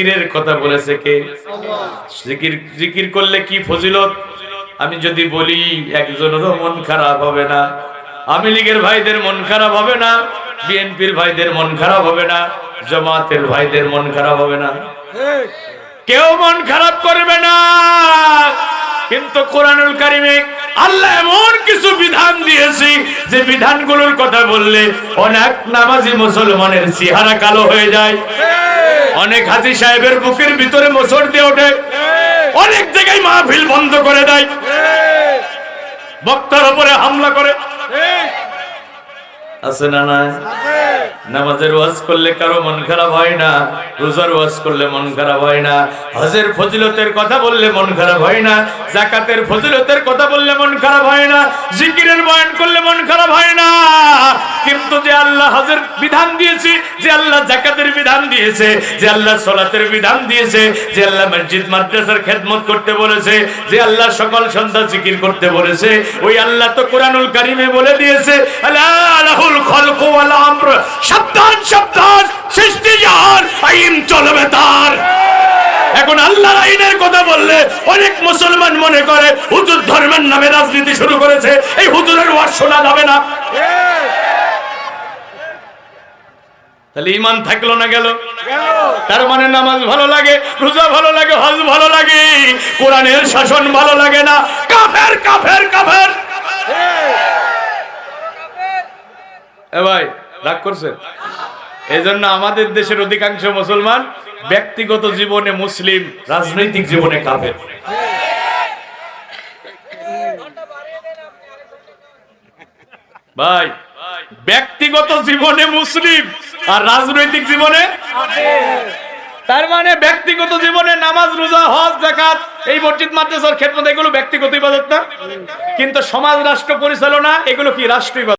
জিকিরের কথা বলেছে কে? জিকির জিকির করলে কি ফজিলত? আমি যদি বলি, একজনেরও মন খারাপ হবে না। আমি লীগের ভাইদের মন খারাপ হবে না, বিএনপির ভাইদের মন খারাপ হবে না, জামাতের ভাইদের মন খারাপ হবে না। কেউ মন খারাপ করবে না। কিন্তু কোরআনুল কারিমে আল্লাহ এমন কিছু বিধান দিয়েছি, যে বিধানগুলোর কথা বললে অনেক নামাজি মুসলমানের চেহারা কালো হয়ে যায়। অনেক হাজি সাহেবের বুকের ভিতরে মোসর দিয়ে ওঠে। অনেক জায়গায় মাহফিল বন্ধ করে দেয়। বক্তার উপরে হামলা করে। আছে না না নামাজের ওয়াজ করলে কারও মন খারাপ হয় না, রোজার ওয়াজ করলে মন খারাপ হয় না, হজের ফজিলতের কথা বললে মন খারাপ হয় না জাকাতের ফজিলতের কথা বললে মন খারাপ হয় না, জিকিরের বয়ান করলে মন খারাপ হয় না। কিন্তু যে আল্লাহ হজের বিধান দিয়েছে, যে আল্লাহ জাকাতের বিধান দিয়েছে, যে আল্লাহ সলাতের বিধান দিয়েছে, যে আল্লাহ মসজিদ মাদ্রাসার খেদমত করতে বলেছে, যে আল্লাহ সকাল সন্ধ্যা জিকির করতে বলেছে, ওই আল্লাহ তো কোরআনুল কারিমে বলে দিয়েছে, আলা লাহুল খলকু আমর সাবধান সাবধান, সৃষ্টি যার আইন চলবে তার। এখন আল্লাহর আইনের কথা বললে অনেক মুসলমান মনে করে, হুজুর ধর্মের নামে রাজনীতি শুরু করেছে, এই হুজুরের ওয়াজ শোনা যাবে না। তাহলে ইমান থাকল না গেল? তার মানে নামাজ ভালো লাগে, রোজা ভালো লাগে, হজ ভালো লাগে, কোরআনের শাসন ভালো লাগে না। কাফের কাফের কাফের। এ ভাই রাগ করছেন? এই জন্য আমাদের দেশের অধিকাংশ মুসলমান ব্যক্তিগত জীবনে মুসলিম, রাজনৈতিক জীবনে কাফের। ভাই, ব্যক্তিগত জীবনে মুসলিম আর রাজনৈতিক জীবনে তার মানে ব্যক্তিগত জীবনে নামাজ, রোজা, হজ জাকাত এই মসজিদ, মাদ্রাসার ক্ষেত্রে এগুলো ব্যক্তিগত ইবাদত না? কিন্তু সমাজ, রাষ্ট্র পরিচালনা, এগুলো কি? রাষ্ট্র